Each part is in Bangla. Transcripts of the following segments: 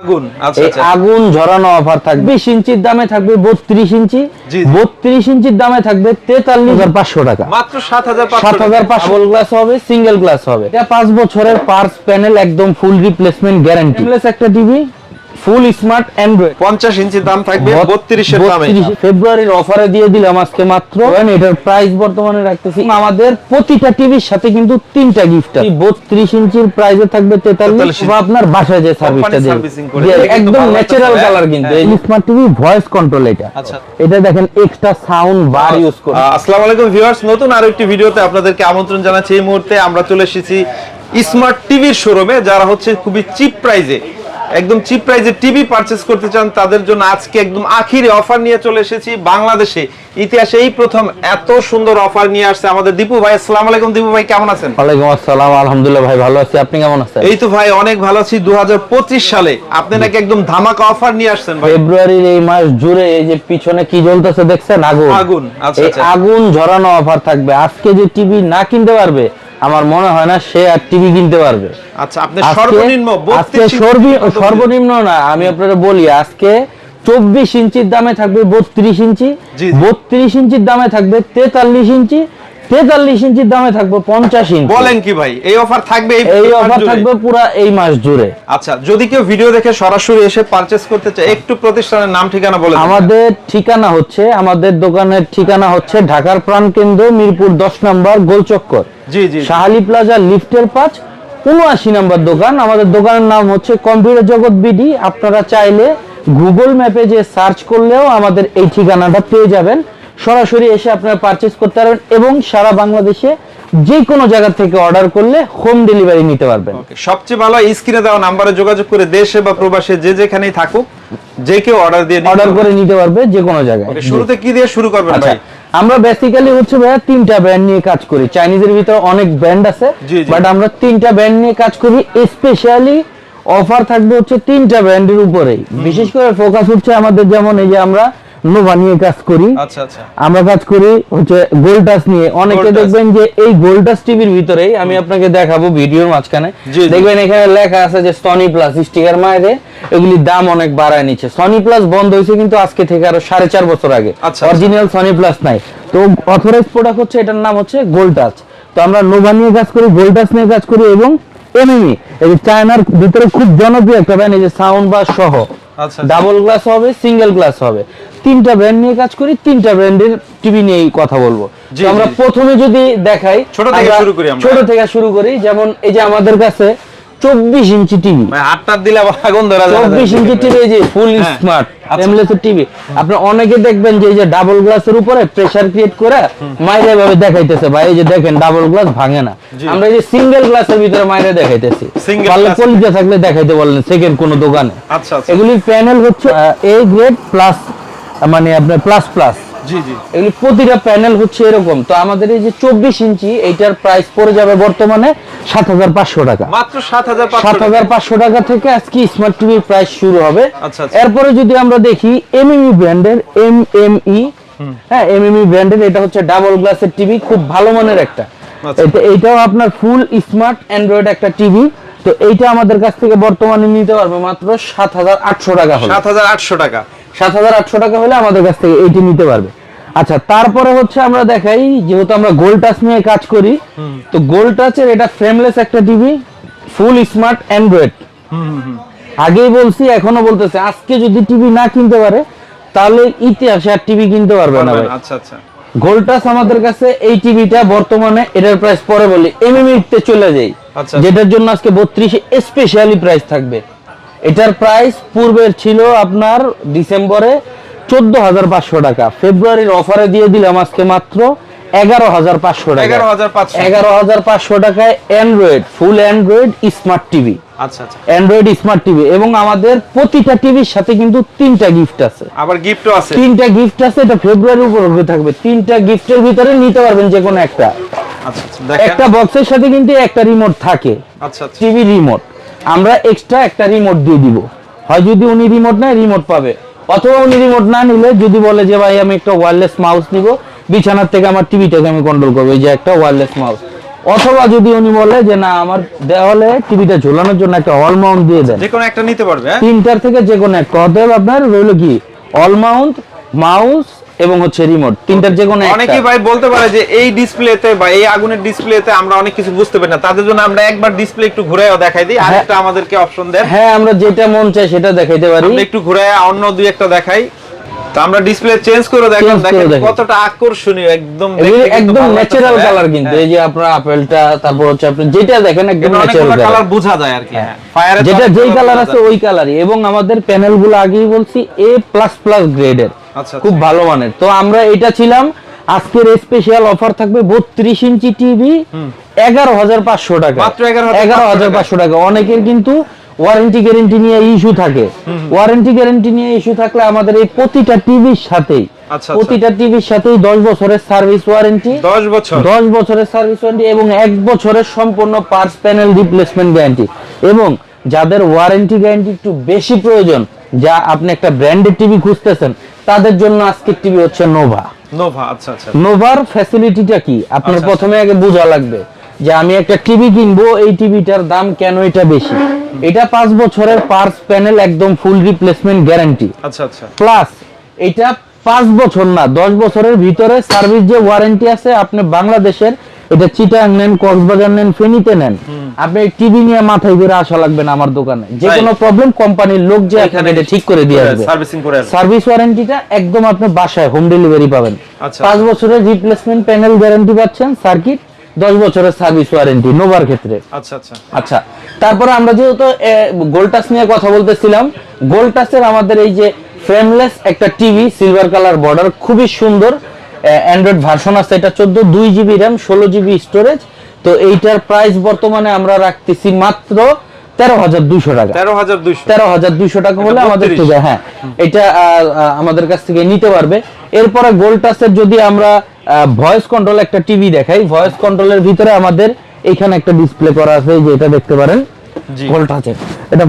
আগুন আচ্ছা আচ্ছা। আগুন ঝরানো অফার থাকবে। বিশ ইঞ্চির দামে থাকবে বত্রিশ ইঞ্চি। বত্রিশ ইঞ্চির দামে থাকবে তেতাল্লিশ। হাজার পাঁচশো টাকা। মাত্র সাত হাজার সাত হাজার পাঁচশো। গ্লাস হবে সিঙ্গেল গ্লাস হবে। এটা পাঁচ বছরের পার্স প্যানেল একদম ফুল রিপ্লেসমেন্ট গ্যারান্টি একটা টিভি ফুল স্মার্ট অ্যান্ড্রয়েড। পঞ্চাশ ইঞ্চির দাম থাকবে বত্রিশের দামে। ফেব্রুয়ারির অফারে দিয়ে দিলাম আজকে মাত্র। এটার প্রাইস বর্তমানে রাখতেছি। আমাদের প্রতিটা টিভির সাথে কিন্তু তিনটা গিফট আছে। বত্রিশ ইঞ্চির প্রাইসে থাকবে তেতাল্লিশ। 43 বা আপনার বাসায় যে সার্ভিসটা। দিয়ে। একদম ন্যাচারাল কালার। কিন্তু। এই স্মার্ট টিভি ভয়েস কন্ট্রোল এটা। আচ্ছা। এটা দেখেন এক্সট্রা সাউন্ড বার ইউজ করে। আসসালামু আলাইকুম ভিউয়ার্স নতুন আরও একটি ভিডিওতে আপনাদেরকে আমন্ত্রণ জানাচ্ছি। এই মুহূর্তে আমরা চলে এসেছি স্মার্ট টিভির শোরুমে যারা হচ্ছে খুবই চিপ প্রাইজে একদম চিপ প্রাইজে টিভি পারচেস করতে চান তাদের জন্য আজকে একদম আখিরে অফার নিয়ে চলে এসেছি বাংলাদেশে। ইতিহাসে এই প্রথম এত সুন্দর অফার নিয়ে আসছে আমাদের দীপু ভাই। আসসালামু আলাইকুম দীপু ভাই কেমন আছেন? ওয়ালাইকুম আসসালাম আলহামদুলিল্লাহ ভাই ভালো আছি। আপনি কেমন আছেন? এই তো ভাই অনেক ভালো আছি। দু হাজার পঁচিশ সালে আপনি নাকি একদম ধামাকা অফার নিয়ে আসছেন ভাই। ফেব্রুয়ারির এই মাস জুড়ে এই যে পিছনে কি জ্বলতেছে দেখছেন? আগুন। আগুন, আচ্ছা, আচ্ছা। আগুন ঝরানো অফার থাকবে। আজকে যে টিভি না কিনতে পারবে আমার মনে হয় না সে আর টিভি কিনতে পারবে আচ্ছা আপনি সর্বনিম্ন আজকে 32 সর্বি- কত সর্বনিম্ন না আমি আপনাদের বলি আজকে চব্বিশ ইঞ্চির দামে থাকবে বত্রিশ ইঞ্চি। বত্রিশ ইঞ্চির দামে থাকবে তেতাল্লিশ ইঞ্চি তেতাল্লিশ ইঞ্চির দামে থাকবে পঞ্চাশ ইঞ্চি। বলেন কি ভাই এই অফার থাকবে এই অফার থাকবে পুরা এই মাস জুড়ে। আচ্ছা যদি কেউ ভিডিও দেখে সরাসরি এসে পারচেজ করতে চায় একটু প্রতিষ্ঠানের নাম ঠিকানা বলে আমাদের ঠিকানা হচ্ছে আমাদের দোকানের ঠিকানা হচ্ছে ঢাকার প্রাণকেন্দ্র মিরপুর দশ নম্বর গোলচক্কর। জি জি শাহালি প্লাজা লিফটের পাঁচ উনআশি নম্বর দোকান। আমাদের দোকানের নাম হচ্ছে কম্পিউটার জগৎ বিডি। আপনারা চাইলে গুগল ম্যাপে যে সার্চ করলেও আমাদের এই ঠিকানাটা পেয়ে যাবেন। সরাসরি এসে আপনারা পারচেজ করতে পারবেন এবং সারা বাংলাদেশে যে কোনো জায়গা থেকে অর্ডার করলে হোম ডেলিভারি নিতে পারবেন। সবচেয়ে ভালো স্ক্রিনে দেওয়া নাম্বারে যোগাযোগ করে দেশে বা প্রবাসে যে যেখানেই থাকুক যে কেউ অর্ডার দিয়ে অর্ডার করে নিতে পারবে যে কোনো জায়গায় শুরুতে কি দিয়ে শুরু করবেন আচ্ছা ভাই? আমরা বেসিক্যালি হচ্ছে ভাইয়া তিনটা ব্র্যান্ড নিয়ে কাজ করি। চাইনিজের ভিতরে অনেক ব্র্যান্ড আছে। বাট আমরা তিনটা ব্র্যান্ড নিয়ে কাজ করি। স্পেশালি অফার থাকবে হচ্ছে তিনটা ব্র্যান্ডের উপরেই। বিশেষ করে ফোকাস হচ্ছে আমাদের যেমন এই যে আমরা নোভা নিয়ে কাজ করি। আচ্ছা আচ্ছা। আমরা কাজ করি হচ্ছে গোল্ডাস নিয়ে। অনেকে দেখবেন যে এই গোল্ডাস টিভির ভিতরেই আমি আপনাকে দেখাবো ভিডিওর মাঝখানে। দেখবেন এখানে লেখা আছে যে সনি প্লাস স্টিকার মায়েরে এগুলির দাম অনেক বাড়ায় নিচ্ছে। সনি প্লাস বন্ধ হয়েছে কিন্তু আজকে থেকে আরও সাড়ে চার বছর আগে। অরিজিনাল সনি প্লাস নাই। তো অথরাইজ প্রোডাক্ট হচ্ছে এটার নাম হচ্ছে গোল্ড টাচ। তো আমরা নোভা নিয়ে কাজ করি গোল্ড টাচ নিয়ে কাজ করি এবং এমএমই এই চায়নার ভিতরে খুব জনপ্রিয় একটা ব্র্যান্ড এই যে সাউন্ড বা সহ। ডাবল গ্লাস হবে সিঙ্গেল গ্লাস হবে। তিনটা ব্র্যান্ড নিয়ে কাজ করি তিনটা ব্র্যান্ডের টিভি নিয়ে কথা বলব। আমরা প্রথমে যদি দেখাই ছোট থেকে শুরু করি ছোট থেকে শুরু করি যেমন এই যে আমাদের কাছে চব্বিশ ইঞ্চি টিভি হাতটা দিলে আগুন ধরা চব্বিশ ইঞ্চি টিভি এই যে ফুল। স্মার্ট। টিভি আপনি অনেকে দেখবেন যে এই যে ডাবল গ্লাসের উপরে প্রেসার ক্রিয়েট করে মাইরে ভাবে দেখাইতেছে। ভাই এই যে দেখেন ডাবল গ্লাস ভাঙে না। আমরা এই যে সিঙ্গেল গ্লাসের ভিতরে মাইরে দেখাইতেছি। পারলে কলিজা থাকলে দেখাইতে বলেন সেকেন্ড কোনো দোকানে। আচ্ছা আচ্ছা। এগুলির প্যানেল হচ্ছে এ গ্রেড প্লাস মানে আপনার প্লাস প্লাস এগুলি প্রতিটা প্যানেল হচ্ছে এরকম। তো আমাদের এই যে চব্বিশ ইঞ্চি এইটার প্রাইস পড়ে যাবে বর্তমানে সাত হাজার পাঁচশো টাকা। মাত্র সাত হাজার সাত হাজার পাঁচশো টাকা থেকে আজকে স্মার্ট টিভির প্রাইস শুরু হবে। আচ্ছা, আচ্ছা। এরপরে যদি আমরা দেখি এমএমই ব্র্যান্ডের এম এম ই হ্যাঁ এমএমই ব্র্যান্ডের এটা হচ্ছে ডাবল গ্লাসের টিভি খুব ভালো মানের একটা। আচ্ছা। এটা এইটাও আপনার ফুল স্মার্ট অ্যান্ড্রয়েড একটা টিভি তো এইটা আমাদের কাছ থেকে বর্তমানে নিতে পারবে মাত্র সাত হাজার আটশো টাকা সাত হাজার আটশো টাকা। সাত হাজার আটশো টাকা হলে আমাদের কাছ থেকে এইটি নিতে পারবে। আচ্ছা তারপরে হচ্ছে আমরা দেখাই যেহেতু আমরা গোল্ড টাচ নিয়ে কাজ করি তো গোল্ড টাচের এটা ফ্রেমলেস একটা টিভি ফুল স্মার্ট অ্যান্ড্রয়েড আগেই বলছি এখনও বলতেছে আজকে যদি টিভি না কিনতে পারে তাহলে ইতিহাসে আর টিভি কিনতে পারবে না ভাই। আচ্ছা আচ্ছা। গোল্ড টাচ আমাদের কাছে এই টিভিটা বর্তমানে এটার প্রাইস পরে বলি এমএমই তে চলে যাই আচ্ছা। যেটার জন্য আজকে বত্রিশে স্পেশালি প্রাইস থাকবে। এটার প্রাইস পূর্বের ছিল আপনার ডিসেম্বরে চোদ্দ হাজার পাঁচশো টাকা। ফেব্রুয়ারির অফারে দিয়ে দিলাম আজকে মাত্র এগারো হাজার পাঁচশো টাকা। এগারো হাজার পাঁচশো। টাকায় Android full Android smart TV আচ্ছা আচ্ছা। অ্যান্ড্রয়েড স্মার্ট টিভি এবং আমাদের প্রতিটা টিভির সাথে কিন্তু তিনটা গিফট আছে। আবার গিফটও আছে। তিনটা গিফট আছে এটা ফেব্রুয়ারি উপলক্ষে থাকবে। তিনটা গিফটের ভিতরে নিতে পারবেন যে কোনো একটা। আচ্ছা আচ্ছা একটা বক্সের সাথে কিন্তু একটা রিমোট থাকে। আচ্ছা আচ্ছা। টিভি রিমোট আমরা এক্সট্রা একটা রিমোট দিয়ে দিব। হয় যদি উনি রিমোট নেয় রিমোট পাবে। অথবা উনি রিমোট না নিলে যদি বলে যে ভাই আমি একটা ওয়্যারলেস মাউস নিব বিছানার থেকে আমার টিভিটাকে আমি কন্ট্রোল করব এই যে একটা ওয়্যারলেস মাউস অথবা যদি উনি বলে যে না আমার দেওয়ালে টিভিটা ঝোলানোর জন্য একটা অল মাউন্ট দিয়ে দেন। যে কোনো একটা নিতে পারবে হ্যাঁ? তিনটার থেকে যে কোনো একটা। অতএব আপনার রইল কি? অল মাউন্ট মাউস এবং হচ্ছে রিমোট তিনটার যে কোনো অনেকেই ভাই বলতে পারে যে এই ডিসপ্লেতে বা এই আগুনের ডিসপ্লেতে আমরা অনেক কিছু বুঝতে পারি না। তাদের জন্য আমরা একবার ডিসপ্লে একটু ঘুরাইও দেখাই দিই। আরেকটা আমাদেরকে অপশন দেন। হ্যাঁ আমরা যেটা মন চাই সেটা দেখাইতে পারি। একটু ঘুরাইয়া অন্য দুই একটা দেখাই। তো আমরা ডিসপ্লে চেঞ্জ করে দেখলাম দেখেন। কতটা আকর্ষণীয় একদম একদম ন্যাচারাল কালার হ্যাঁ। কিন্তু। এই যে আপনার আপেলটা তারপর হচ্ছে আপনি যেটা দেখেন একদম ন্যাচারাল কালার বোঝা যায় আর কি। হ্যাঁ। যেটা যেই কালার আছে ওই কালারই এবং আমাদের প্যানেলগুলো আগেই বলছি এ প্লাস প্লাস গ্রেডের খুব ভালো মানের। তো আমরা এটা ছিলাম আজকের স্পেশাল অফার থাকবে বত্রিশ ইঞ্চি টিভি এগারো হাজার পাঁচশো টাকা। এগারো হাজার পাঁচশো টাকা। অনেকের কিন্তু ওয়ারেন্টি গ্যারেন্টি নিয়ে ইস্যু থাকে। ওয়ারেন্টি গ্যারেন্টি নিয়ে ইস্যু থাকলে আমাদের এই প্রতিটা টিভির সাথেই আচ্ছা, আচ্ছা। প্রতিটা টিভির সাথেই দশ বছরের সার্ভিস ওয়ারেন্টি 10 বছর। দশ বছরের সার্ভিস ওয়ারেন্টি এবং এক বছরের সম্পূর্ণ পার্টস প্যানেল রিপ্লেসমেন্ট গ্যারান্টি এবং যাদের ওয়ারেন্টি গ্যারান্টি একটু বেশি প্রয়োজন যা আপনি একটা ব্র্যান্ডেড টিভি খুঁজতেছেন তাদের জন্য আজকের টিভি হচ্ছে নোভা। নোভা আচ্ছা আচ্ছা। নোভার ফ্যাসিলিটিটা কি? আপনার আচ্ছা, প্রথমে আগে বোঝা লাগবে যে আমি একটা টিভি কিনবো এই টিভিটার দাম কেন এটা বেশি? এটা পাঁচ বছরের পার্টস প্যানেল একদম ফুল রিপ্লেসমেন্ট গ্যারান্টি আচ্ছা আচ্ছা। প্লাস এটা পাঁচ বছর না দশ বছরের ভিতরে সার্ভিস যে ওয়ারেন্টি আছে আপনি বাংলাদেশের এটা চিটাং নেন কক্সবাজার নেন ফেনীতে নেন। আপনি টিভি নিয়ে মাথায় করে আসা লাগবে না আমার দোকানে। যে কোনো প্রবলেম কোম্পানির লোক যে আপনাকে এটা ঠিক করে দিয়ে আসবে। সার্ভিসিং করে সার্ভিস ওয়ারেন্টিটা একদম আপনি বাসায় হোম ডেলিভারি পাবেন। আচ্ছা। পাঁচ বছরের রিপ্লেসমেন্ট প্যানেল গ্যারান্টি পাচ্ছেন সার্কিট দশ বছরের সার্ভিস ওয়ারেন্টি নোভার ক্ষেত্রে। আচ্ছা আচ্ছা। আচ্ছা তারপরে আমরা যেহেতু গোল্টাস নিয়ে কথা বলতেছিলাম গোল্টাসের আমাদের এই যে ফ্রেমলেস একটা টিভি সিলভার কালার বর্ডার খুবই সুন্দর। অ্যান্ড্রয়েড ভার্সন আছে এটা চোদ্দ দুই জিবি র্যাম ষোলো জিবি স্টোরেজ তো এইটার প্রাইস বর্তমানে আমরা রাখতেছি মাত্র তেরো হাজার দুইশো টাকা। তেরো হাজার দুইশো। তেরো হাজার দুইশো টাকা হলে আমাদের 32 থেকে হ্যাঁ এটা আমাদের কাছ থেকে নিতে পারবে। এরপরে গোল্টাসের যদি আমরা ভয়েস কন্ট্রোল একটা টিভি দেখাই ভয়েস কন্ট্রোলের ভিতরে আমাদের এখানে একটা ডিসপ্লে করা আছে যে এটা দেখতে পারেন। জি। ভোল্টাসের এটা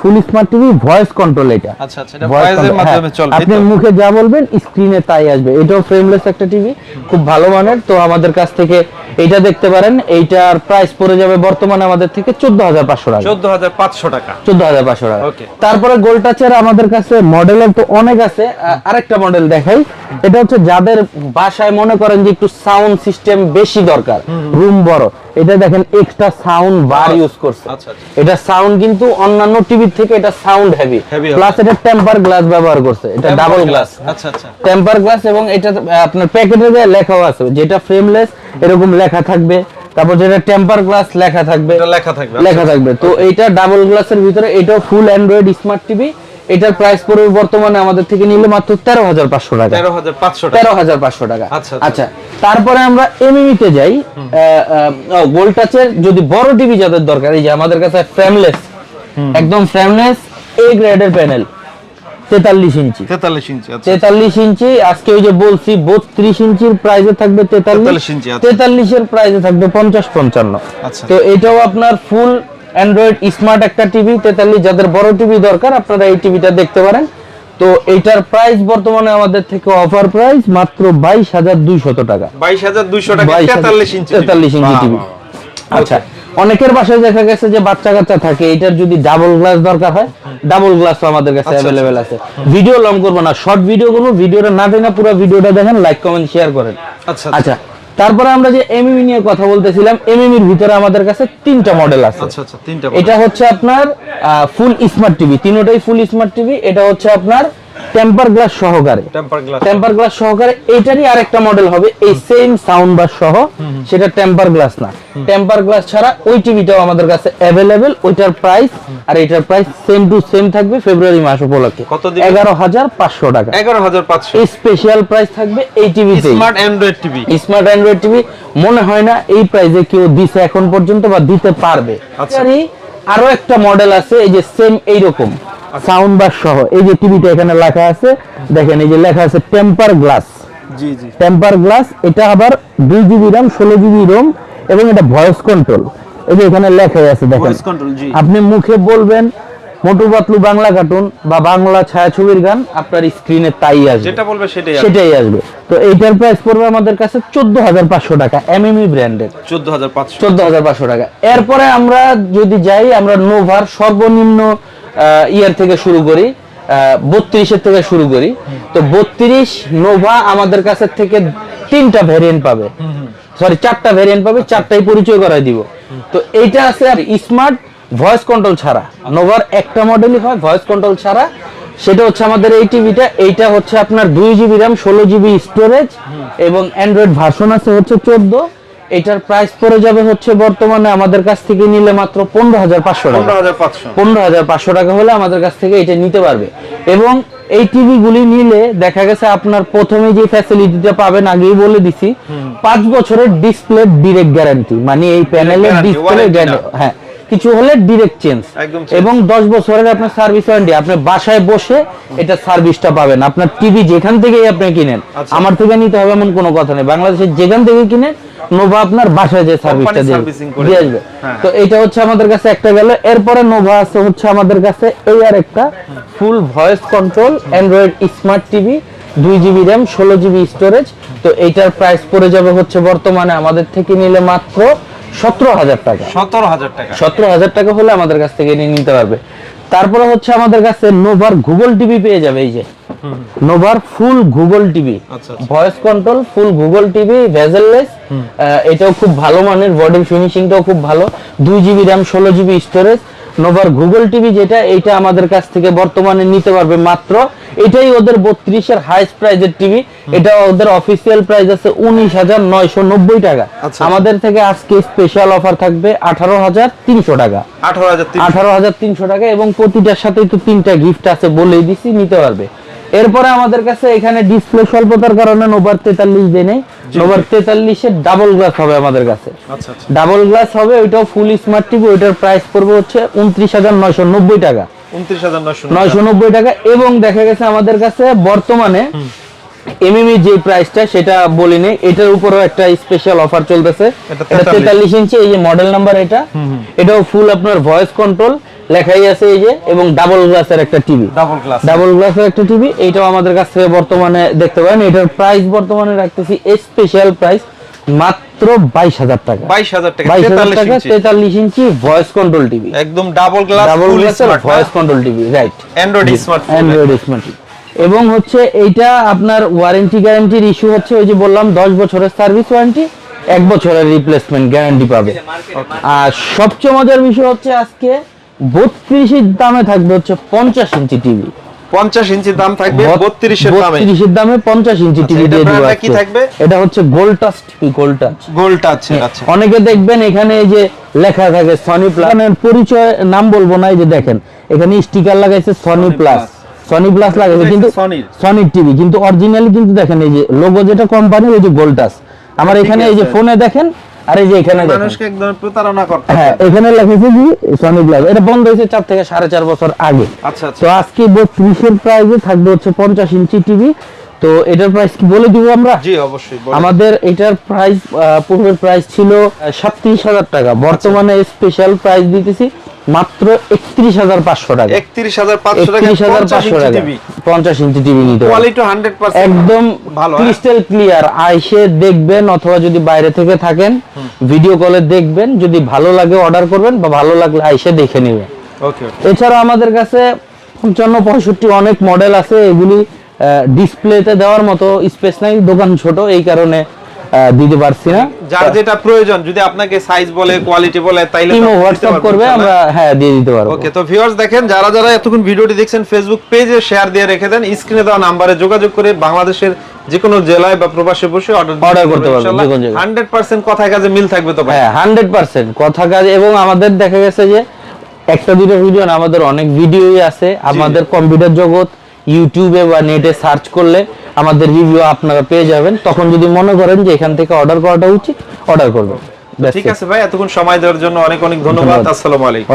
full smart TV voice control এটা। আচ্ছা আচ্ছা এটা ভয়েসের মাধ্যমে হ্যাঁ, চলবে আপনি মুখে যা বলবেন স্ক্রিনে তাই আসবে। এটাও ফ্রেমলেস একটা টিভি খুব ভালো মানের। তো আমাদের কাছ থেকে এইটা দেখতে পারেন। এইটার প্রাইস পড়ে যাবে বর্তমানে আমাদের থেকে চোদ্দ হাজার পাঁচশো টাকা। চোদ্দ হাজার পাঁচশো টাকা। চোদ্দ হাজার পাঁচশো টাকা। Okay. তারপরে গোলটাচের আমাদের কাছে মডেলের তো অনেক আছে। আরেকটা মডেল দেখাই। এটা হচ্ছে যাদের বাসায় মনে করেন যে একটু সাউন্ড সিস্টেম বেশি দরকার রুম বড়। এটা দেখেন এক্সট্রা সাউন্ড বার ইউজ করছে। আচ্ছা, আচ্ছা। এটা সাউন্ড কিন্তু অন্যান্য টিভির থেকে এটা সাউন্ড হেভি প্লাস এটা টেম্পার গ্লাস ব্যবহার করছে। এটা ডাবল গ্লাস আচ্ছা আচ্ছা। টেম্পার গ্লাস এবং এটা আপনার প্যাকেটে লেখাও আছে যেটা ফ্রেমলেস এরকম লেখা থাকবে। তারপর যেটা টেম্পার গ্লাস লেখা থাকবে। এটা লেখা থাকবে লেখা থাকবে। তো এইটা ডাবল গ্লাসের ভিতরে এটাও ফুল অ্যান্ড্রয়েড স্মার্ট টিভি এটার প্রাইস পড়বে বর্তমানে আমাদের থেকে নিলে মাত্র তেরো হাজার পাঁচশো টাকা। তেরো হাজার পাঁচশো টাকা। তেরো হাজার পাঁচশো টাকা। আচ্ছা, আচ্ছা। আচ্ছা তারপরে আমরা এমএমিতে যাই। গোল টাচের যদি বড় টিভি যাদের দরকার এই যে আমাদের কাছে ফ্রেমলেস একদম ফ্রেমলেস এ গ্রেডের প্যানেল তেতাল্লিশ ইঞ্চি। তেতাল্লিশ ইঞ্চি আচ্ছা। তেতাল্লিশ ইঞ্চি আজকে ওই যে বলছি বত্রিশ ইঞ্চির প্রাইসে থাকবে 43 তেতাল্লিশ। তেতাল্লিশের প্রাইসে থাকবে পঞ্চাশ পঞ্চান্ন। তো এটাও আপনার ফুল অ্যান্ড্রয়েড স্মার্ট একটা টিভি তেতাল্লিশ যাদের বড় টিভি দরকার আপনারা এই টিভিটা দেখতে পারেন। তো এইটার প্রাইস বর্তমানে আমাদের থেকে অফার প্রাইস মাত্র বাইশ হাজার দুইশত টাকা। বাইশ হাজার দুইশো টাকা তেতাল্লিশ ইঞ্চি তেতাল্লিশ ইঞ্চি টিভি। আচ্ছা অনেকের বাসায় দেখা গেছে যে বাচ্চা কাচ্চা থাকে এটার যদি ডাবল গ্লাস দরকার হয় ডাবল গ্লাস আমাদের কাছে আচ্ছা, অ্যাভেলেবেল আছে। ভিডিও লং করব না শর্ট ভিডিও করব ভিডিওটা না দেখে পুরো ভিডিওটা দেখেন লাইক কমেন্ট শেয়ার করেন। আচ্ছা। আচ্ছা তারপরে আমরা যে এমএমই নিয়ে কথা বলতেছিলাম এমএমির ভিতরে আমাদের কাছে তিনটা মডেল আছে। আচ্ছা আচ্ছা তিনটা এটা হচ্ছে আপনার ফুল স্মার্ট টিভি তিনটাই ফুল স্মার্ট টিভি এটা হচ্ছে আপনার টেম্পার গ্লাস সহকারে। টেম্পার গ্লাস টেম্পার গ্লাস সহকারে এটারই আরেকটা মডেল হবে এই সেম সাউন্ড বার সহ সেটা টেম্পার গ্লাস না। টেম্পার গ্লাস ছাড়া ওই টিভিটাও আমাদের কাছে অ্যাভেলেবেল ওইটার প্রাইস আর এটার প্রাইস সেম টু সেম থাকবে ফেব্রুয়ারি মাস উপলক্ষে। কত? এগারো হাজার পাঁচশো টাকা। এগারো হাজার পাঁচশো। স্পেশাল প্রাইস থাকবে এই টিভিতে smart android TV smart android TV মনে হয় না এই প্রাইসে কেউ দিছে এখন পর্যন্ত বা দিতে পারবে। আচ্ছা। আরও একটা মডেল আছে এই যে সেম এইরকম। সাউন্ড বার সহ। এই যে টিভিটা এখানে লেখা আছে দেখেন এই যে লেখা আছে টেম্পার গ্লাস জি জি। টেম্পার গ্লাস এটা আবার দুই জিবি র্যাম ষোলো জিবি রোম এবং এটা ভয়েস কন্ট্রোল এই যে এখানে লেখাই আছে দেখেন। আপনি মুখে বলবেন মোটু পাতলু বাংলা কার্টুন বা বাংলা ছায়াছবির গান আপনার স্ক্রিনে তাই আসবে। যেটা বলবে সেটাই আসবে। সেটাই আসবে। তো এইটার প্রাইস পড়বে আমাদের কাছে চোদ্দ হাজার পাঁচশো টাকা এমএমই ব্র্যান্ডের চোদ্দ হাজার পাঁচশো। চোদ্দ হাজার পাঁচশো টাকা। এরপরে আমরা যদি যাই আমরা নোভার সর্বনিম্ন ইয়ার থেকে শুরু করি বত্রিশের থেকে শুরু করি। তো বত্রিশ নোভা আমাদের কাছে থেকে তিনটা ভ্যারিয়েন্ট পাবে। সরি চারটা ভ্যারিয়েন্ট পাবে, চারটাই পরিচয় করাই দিব। তো এইটা আছে আর স্মার্ট ভয়েস কন্ট্রোল ছাড়া। নোভার একটা মডেলই হয় ভয়েস কন্ট্রোল ছাড়া। সেটা হচ্ছে আমাদের এই টিভিটা এইটা হচ্ছে আপনার দুই জিবি র্যাম ষোলো জিবি স্টোরেজ এবং অ্যান্ড্রয়েড ভার্সন আছে হচ্ছে চোদ্দ। এটার প্রাইস পড়ে যাবে হচ্ছে বর্তমানে আমাদের কাছ থেকে নিলে মাত্র পনেরো হাজার পাঁচশো টাকা। পনেরো হাজার পাঁচশো। টাকা হলে আমাদের কাছ থেকে এটা নিতে পারবে। এবং এই টিভি গুলি নিলে দেখা গেছে আপনার প্রথমে যে ফ্যাসিলিটিটা পাবেন আগেই বলে দিছি পাঁচ বছরের ডিসপ্লে ডিরেক্ট গ্যারান্টি মানে এই প্যানেলের ডিসপ্লে হ্যাঁ কিছু হলে ডিরেক্ট চেঞ্জ এবং দশ বছরের আপনার সার্ভিস ওয়ারেন্টি আপনি বাসায় বসে এটা সার্ভিসটা পাবেন। আপনার টিভি যেখান থেকেই আপনি কিনেন আচ্ছা। আমার থেকে নিতে হবে এমন কোনো কথা নেই। বাংলাদেশের যেখান থেকে কিনেন নোভা আপনার বাসায় যে সার্ভিসটা দিয়ে। আসবে। হ্যাঁ। তো এইটা হচ্ছে আমাদের কাছে একটা গেল। এরপরে নোভা আছে হচ্ছে আমাদের কাছে এই আর একটা full voice control android smart TV দুই জিবি র্যাম ষোলো জিবি স্টোরেজ তো এইটার প্রাইস পড়ে যাবে হচ্ছে বর্তমানে আমাদের থেকে নিলে মাত্র সতেরো হাজার টাকা। সতেরো হাজার টাকা। সতেরো হাজার টাকা হলে আমাদের কাছ থেকে নিয়ে নিতে পারবে। তারপরে হচ্ছে আমাদের কাছে নোভার গুগল টিভি পেয়ে যাবে এই যে। নোভার ফুল গুগল টিভি আচ্ছা, voice control full Google TV bezelless এটাও খুব ভালো মানের বডি ফিনিশিংটাও খুব ভালো। দুই জিবি র্যাম ষোলো জিবি স্টোরেজ নোভার গুগল টিভি যেটা এইটা আমাদের কাছ থেকে বর্তমানে নিতে পারবে মাত্র। এটাই ওদের বত্রিশের হাইস্ট প্রাইজের টিভি এটা ওদের অফিসিয়াল প্রাইস আছে উনিশ হাজার নয়শো নব্বই টাকা। আচ্ছা। আমাদের থেকে আজকে স্পেশাল অফার থাকবে আঠারো হাজার তিনশো টাকা। আঠারো হাজার তিনশো। আঠারো হাজার তিনশো টাকা এবং প্রতিটার সাথেই তো তিনটা গিফট আছে বলেই দিছি নিতে পারবে। এরপরে আমাদের কাছে এখানে ডিসপ্লে স্বল্পতার কারণে নোভার তেতাল্লিশ দিয়ে নেই। নোভার তেতাল্লিশের ডাবল গ্লাস হবে আমাদের কাছে। আচ্ছা আচ্ছা। ডাবল গ্লাস হবে ওইটাও ফুল স্মার্ট টিভি ওইটার প্রাইস পড়বে হচ্ছে উনত্রিশ হাজার নয়শো নব্বই টাকা। নয়শো নব্বই টাকা। এবং দেখা গেছে আমাদের কাছে বর্তমানে এমএমই যে প্রাইসটা সেটা বলিনি এটার উপরেও একটা স্পেশাল অফার চলতেছে। এটা এটা 43 তেতাল্লিশ। ইঞ্চি এই যে মডেল নাম্বার এটা এটাও ফুল আপনার ভয়েস কন্ট্রোল লেখাই আছে এই যে এবং ডাবল গ্লাসের একটা টিভি ডাবল ক্লাস ডাবল গ্লাসের একটা টিভি এইটাও আমাদের কাছ থেকে বর্তমানে দেখতে পারেন। এটার প্রাইস বর্তমানে রাখতেছি স্পেশাল প্রাইস মাত্র বাইশ হাজার টাকা। বাইশ হাজার টাকা তেতাল্লিশ ইঞ্চি। ভয়েস কন্ট্রোল টিভি একদম ডাবল গ্লাস ডাবল গ্লাসের voice control TV right android smart android smart এবং হচ্ছে এইটা আপনার ওয়ারেন্টি গ্যারান্টির ইস্যু হচ্ছে ওই যে বললাম দশ বছরের সার্ভিস ওয়ারেন্টি এক বছরের রিপ্লেসমেন্ট গ্যারান্টি পাবে। আর সবচেয়ে মজার বিষয় হচ্ছে আজকে বত্রিশের দামে থাকবে হচ্ছে পঞ্চাশ ইঞ্চি টিভি। পঞ্চাশ ইঞ্চি দাম থাকবে বত্রিশের দামে। বত্রিশের দামে পঞ্চাশ ইঞ্চি টিভি দিয়ে দিব কি থাকবে? এটা হচ্ছে gold touch TV gold touch gold touch আচ্ছা। অনেকে দেখবেন এখানে এই যে লেখা থাকে সনি প্লাস পরিচয় নাম বলব না এই যে দেখেন। এখানে স্টিকার লাগাইছে সনি প্লাস সনি প্লাস লাগাইছে কিন্তু। সনি টিভি কিন্তু অরিজিনালি কিন্তু দেখেন এই যে লোগো যেটা কোম্পানির ওই যে গোল্ডাস আমার এখানে এই যে ফোনে দেখেন আর যে এখানে মানুষকে একদম প্রতারণা করতে হ্যাঁ এখানে লেখেছে যে সনি এটা বন্ধ হয়েছে থেকে সাড়ে চার বছর আগে। আচ্ছা আচ্ছা। তো আজকে বত্রিশের প্রাইসে থাকবে হচ্ছে পঞ্চাশ ইঞ্চি টিভি তো এটার প্রাইস কি বলে দিব আমরা? জি অবশ্যই আমাদের এটার প্রাইস পূর্বের প্রাইস ছিল সাতত্রিশ হাজার টাকা। বর্তমানে স্পেশাল প্রাইস দিতেছি মাত্র একত্রিশ হাজার পাঁচশো টাকা। একত্রিশ হাজার পাঁচশো টাকা একত্রিশ হাজার পাঁচশো টাকা। পঞ্চাশ ইঞ্চি টিভি নিতে কোয়ালিটি হান্ড্রেড একদম ভালো, হ্যাঁ? ক্রিস্টাল ক্লিয়ার আইসে দেখবেন অথবা যদি বাইরে থেকে থাকেন ভিডিও কলে দেখবেন যদি ভালো লাগে অর্ডার করবেন বা ভালো লাগলে আইসে দেখে নেবেন। এছাড়া আমাদের কাছে পঞ্চান্ন পঁয়ষট্টি অনেক মডেল আছে এগুলি ডিসপ্লেতে দেওয়ার মতো স্পেস নাই দোকান ছোট এই কারণে দিতে পারছি না। যার যেটা প্রয়োজন যদি আপনাকে সাইজ বলে কোয়ালিটি বলে তাইলে ইমো হোয়াটসঅ্যাপ করবে আমরা হ্যাঁ দিয়ে দিতে পারব। ওকে তো ভিউয়ার্স দেখেন যারা যারা এতক্ষণ ভিডিওটি দেখছেন ফেসবুক পেজে শেয়ার দিয়ে রেখে দেন স্ক্রিনে দেওয়া নাম্বারে যোগাযোগ করে বাংলাদেশের যে কোনো জেলায় বা প্রবাসে বসে অর্ডার করতে পারবেন। হান্ড্রেড পার্সেন্ট কথায় কাজে মিল থাকবে তো ভাই? হ্যাঁ হান্ড্রেড পার্সেন্ট কথা কাজ এবং আমাদের দেখা গেছে যে একটা দুটো ভিডিও না আমাদের অনেক ভিডিওই আছে আমাদের কম্পিউটার জগৎ ইউটিউবে বা নেটে সার্চ করলে আমাদের রিভিউ আপনারা পেয়ে যাবেন তখন যদি মনে করেন যে এখান থেকে অর্ডার করাটা উচিত অর্ডার করবেন ঠিক। আছে ভাই এতক্ষণ সময় দেওয়ার জন্য অনেক অনেক ধন্যবাদ। আসসালামু আলাইকুম